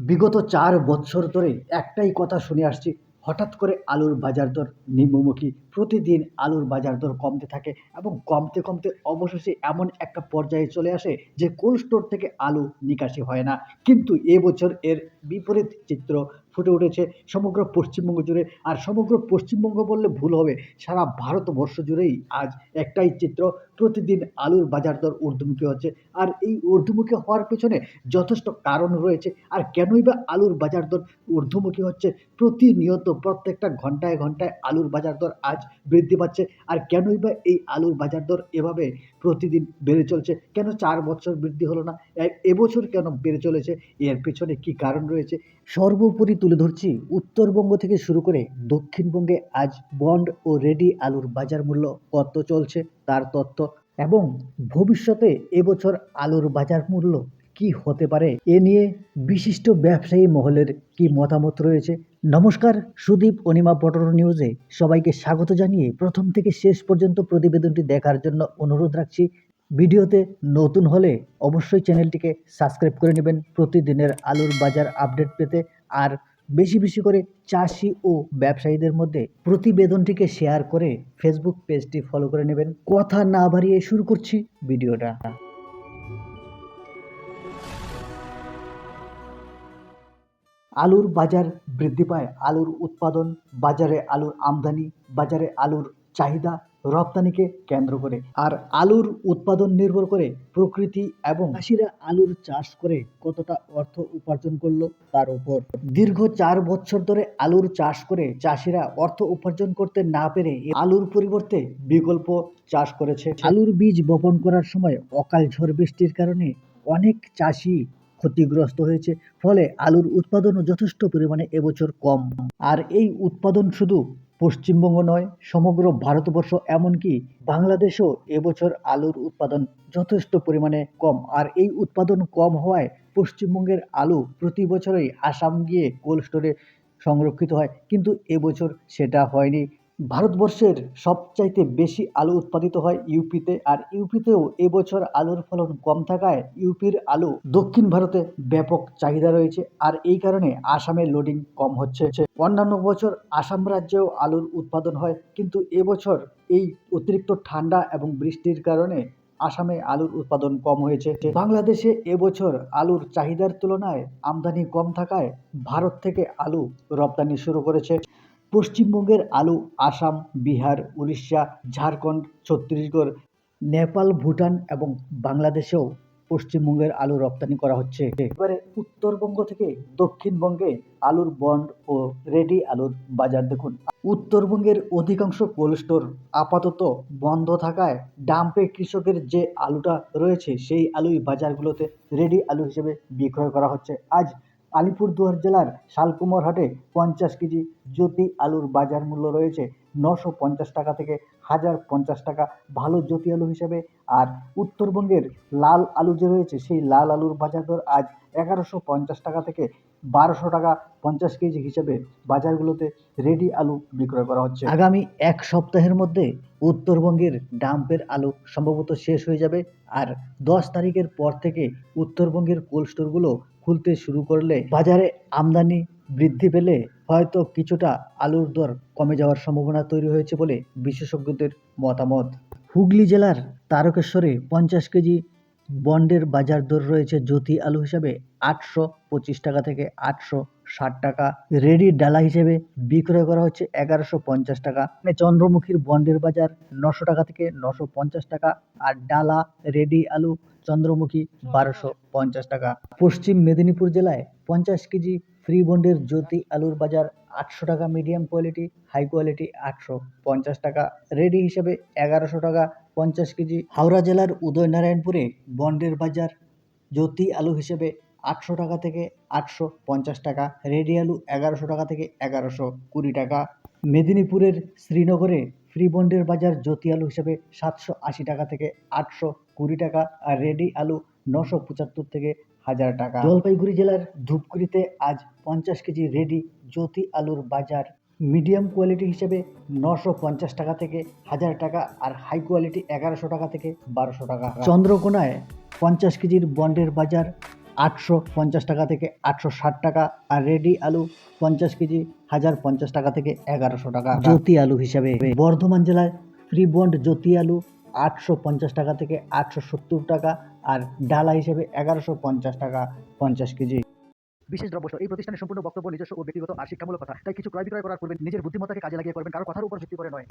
বিগত চার বৎসর ধরে একটাই কথা শুনে আসছি হঠাৎ করে আলুর বাজার দর নিম্নমুখী। প্রতিদিন আলুর বাজার দর কমতে থাকে এবং কমতে কমতে অবশেষে এমন একটা পর্যায়ে চলে আসে যে কোল্ড স্টোর থেকে আলু নিকাশি হয় না। কিন্তু এবছর এর বিপরীত চিত্র ফুটে উঠেছে সমগ্র পশ্চিমবঙ্গ জুড়ে। আর সমগ্র পশ্চিমবঙ্গ বললে ভুল হবে, সারা ভারতবর্ষ জুড়েই আজ একটাই চিত্র, প্রতিদিন আলুর বাজার দর ঊর্ধ্বমুখী হচ্ছে। আর এই ঊর্ধ্বমুখী হওয়ার পেছনে যথেষ্ট কারণ রয়েছে। আর কেনই বা আলুর বাজার দর ঊর্ধ্বমুখী হচ্ছে? প্রতিনিয়ত প্রত্যেকটা ঘন্টায় ঘন্টায় আলুর বাজার দর আজ বৃদ্ধি পাচ্ছে। আর কেনই বা এই আলুর বাজার দর এভাবে প্রতিদিন বেড়ে চলছে? কেন চার বছর বৃদ্ধি হলো না? এবছর কেন বেড়ে চলেছে? এর পেছনে কি কারণ রয়েছে? সর্বোপরি তুলে ধরছি উত্তরবঙ্গ থেকে শুরু করে দক্ষিণবঙ্গে আজ বন্ড ও রেডি আলুর বাজার মূল্য কত চলছে তার তথ্য এবং ভবিষ্যতে এবছর আলুর বাজার মূল্য কি হতে পারে? এ নিয়ে বিশিষ্ট ব্যবসায়ী মহলের কি মতামত রয়েছে? নমস্কার, সুদীপ অনিমা পটর নিউজে সবাইকে স্বাগত জানিয়ে প্রথম থেকে শেষ পর্যন্ত প্রতিবেদনটি দেখার জন্য অনুরোধ রাখছি। ভিডিওতে নতুন হলে অবশ্যই চ্যানেলটিকে সাবস্ক্রাইব করে নেবেন। প্রতিদিনের আলুর বাজার আপডেট পেতে আর বেশি বেশি করে চাষি ও ব্যবসায়ীদের মধ্যে প্রতিবেদনটিকে শেয়ার করে ফেসবুক পেজটি ফলো করে নেবেন। কথা না বাড়িয়ে শুরু করছি ভিডিওটা। আলুর বাজার বৃদ্ধি পায়। আলুর উৎপাদন, বাজারে আলুর আমদানি, বাজারে আলুর চাহিদা রপ্তানিকে কেন্দ্র করে। আর আলুর উৎপাদন নির্ভর করে প্রকৃতি এবং চাষিরা আলুর চাষ করে কতটা অর্থ উপার্জন করল তার উপর। দীর্ঘ চার বছর ধরে আলুর চাষ করে চাষিরা অর্থ উপার্জন করতে না পেরে আলুর পরিবর্তে বিকল্প চাষ করেছে। আলুর বীজ বপন করার সময় অকাল ঝড় বৃষ্টির কারণে অনেক চাষি ক্ষতিগ্রস্ত হয়েছে। ফলে আলুর উৎপাদনও যথেষ্ট পরিমাণে এবছর কম। আর এই উৎপাদন শুধু পশ্চিমবঙ্গ নয়, সমগ্র ভারতবর্ষ, এমনকি বাংলাদেশেও এবছর আলুর উৎপাদন যথেষ্ট পরিমাণে কম। আর এই উৎপাদন কম হওয়ায় পশ্চিমবঙ্গের আলু প্রতি বছরই আসাম গিয়ে কোল্ড স্টোরে সংরক্ষিত হয়। কিন্তু এবছর সেটা হয়নি। ভারতবর্ষের সবচাইতে বেশি আলু উৎপাদিত হয় ইউপিতে আর ইউপিতেও এবছর আলুর ফলন কম থাকায় ইউপির আলু দক্ষিণ ভারতে ব্যাপক চাহিদা রয়েছে আর এই কারণে আসামে লোডিং কম হচ্ছে। অন্যান্য বছর আসাম রাজ্যেও আলুর উৎপাদন হয়, কিন্তু এবছর এই অতিরিক্ত ঠান্ডা এবং বৃষ্টির কারণে আসামে আলুর উৎপাদন কম হয়েছে। বাংলাদেশে এবছর আলুর চাহিদার তুলনায় আমদানি কম থাকায় ভারত থেকে আলু রপ্তানি শুরু করেছে। পশ্চিমবঙ্গের আলু, আসাম, বিহার, উড়িষ্যা, ঝাড়খণ্ড, ছত্তিশগড়, নেপাল, ভুটান এবং বাংলাদেশেও পশ্চিমবঙ্গের আলু রপ্তানি করা হচ্ছে। এবারে উত্তরবঙ্গ থেকে দক্ষিণবঙ্গে আলুর বন্ড ও রেডি আলুর বাজার দেখুন। উত্তরবঙ্গের অধিকাংশ কোল্ড স্টোর আপাতত বন্ধ থাকায় ডাম্পে কৃষকের যে আলুটা রয়েছে, সেই আলুই বাজারগুলোতে রেডি আলু হিসেবে বিক্রয় করা হচ্ছে। আজ আলিপুরদুয়ার জেলার শালকুমার হাটে পঞ্চাশ কেজি জ্যোতি আলুর বাজার মূল্য রয়েছে নশো পঞ্চাশ টাকা থেকে হাজার পঞ্চাশ টাকা। ভালো জ্যোতি আলু হিসেবে আর উত্তরবঙ্গের লাল আলু যে রয়েছে, সেই লাল আলুর বাজার দর আজ এগারোশো পঞ্চাশ টাকা থেকে বারোশো টাকা পঞ্চাশ কেজি হিসেবে বাজারগুলোতে রেডি আলু বিক্রয় করা হচ্ছে। আগামী এক সপ্তাহের মধ্যে উত্তরবঙ্গের ডাম্পের আলু সম্ভবত শেষ হয়ে যাবে। আর দশ তারিখের পর থেকে উত্তরবঙ্গের কোল্ড স্টোরগুলো খুলতে শুরু করলে বাজারে আমদানি বৃদ্ধি পেলে হয়তো কিছুটা আলুর দর কমে যাওয়ার সম্ভাবনা তৈরি হয়েছে বলে বিশেষজ্ঞদের মতামত। হুগলি জেলার তারকেশ্বরে পঞ্চাশ কেজি বন্ডের বাজার দর রয়েছে জ্যোতি আলু হিসাবে আটশো পঁচিশ টাকা থেকে আটশো ষাট টাকা। রেডি ডালা হিসেবে বিক্রয় করা হচ্ছে এগারোশো পঞ্চাশ টাকা। চন্দ্রমুখীর বন্ডের বাজার নশো টাকা থেকে নশো পঞ্চাশ টাকা আর ডালা, রেডি আলু, চন্দ্রমুখী বারোশো পঞ্চাশ টাকা। পশ্চিম মেদিনীপুর জেলায় পঞ্চাশ কেজি ফ্রি বন্ডের জ্যোতি আলুর বাজার আটশো টাকা, মিডিয়াম কোয়ালিটি, হাই কোয়ালিটি আটশো পঞ্চাশ টাকা। রেডি হিসেবে এগারোশো টাকা, পঞ্চাশ কেজি। হাওড়া জেলার উদয়নারায়ণপুরে বন্ডের বাজার জ্যোতি আলু হিসেবে আটশো টাকা থেকে আটশো পঞ্চাশ টাকা, রেডি আলু এগারোশো টাকা থেকে এগারোশো কুড়ি টাকা। মেদিনীপুরের শ্রীনগরে ফ্রি বন্ডের বাজার জ্যোতি আলু হিসেবে সাতশো আশি টাকা থেকে আটশো কুড়ি টাকা আর রেডি আলু নশো পঁচাত্তর থেকে হাজার টাকা। জলপাইগুড়ি জেলার ধূপগুড়িতে আজ পঞ্চাশ কেজি রেডি জ্যোতি আলুর বাজার মিডিয়াম কোয়ালিটি হিসেবে নশো পঞ্চাশ টাকা থেকে হাজার টাকা আর হাই কোয়ালিটি এগারোশো টাকা থেকে বারোশো টাকা। চন্দ্রকোনায় পঞ্চাশ কেজির বন্ডের বাজার আটশো পঞ্চাশ টাকা থেকে আটশো ষাট টাকা আর রেডি আলু পঞ্চাশ কেজি হাজার পঞ্চাশ টাকা থেকে এগারোশো টাকা। জ্যোতি আলু হিসাবে। বর্ধমান জেলায় ফ্রি বন্ড জ্যোতি আলু আটশো পঞ্চাশ টাকা থেকে আটশো সত্তর টাকা আর ডালা হিসেবে এগারোশো পঞ্চাশ টাকা পঞ্চাশ কেজি। বিশেষ দ্রব্য এই প্রতিষ্ঠানের সম্পূর্ণ বক্তব্য, নিজস্ব ও ব্যক্তিগত আর শিক্ষামূলক কথা। তাই কিছু ক্রয় বিক্রয় করার পূর্বে নিজের বুদ্ধিমত্তাকে কাজে লাগিয়ে করবেন, কারও কথার উপর ভিত্তি করে নয়।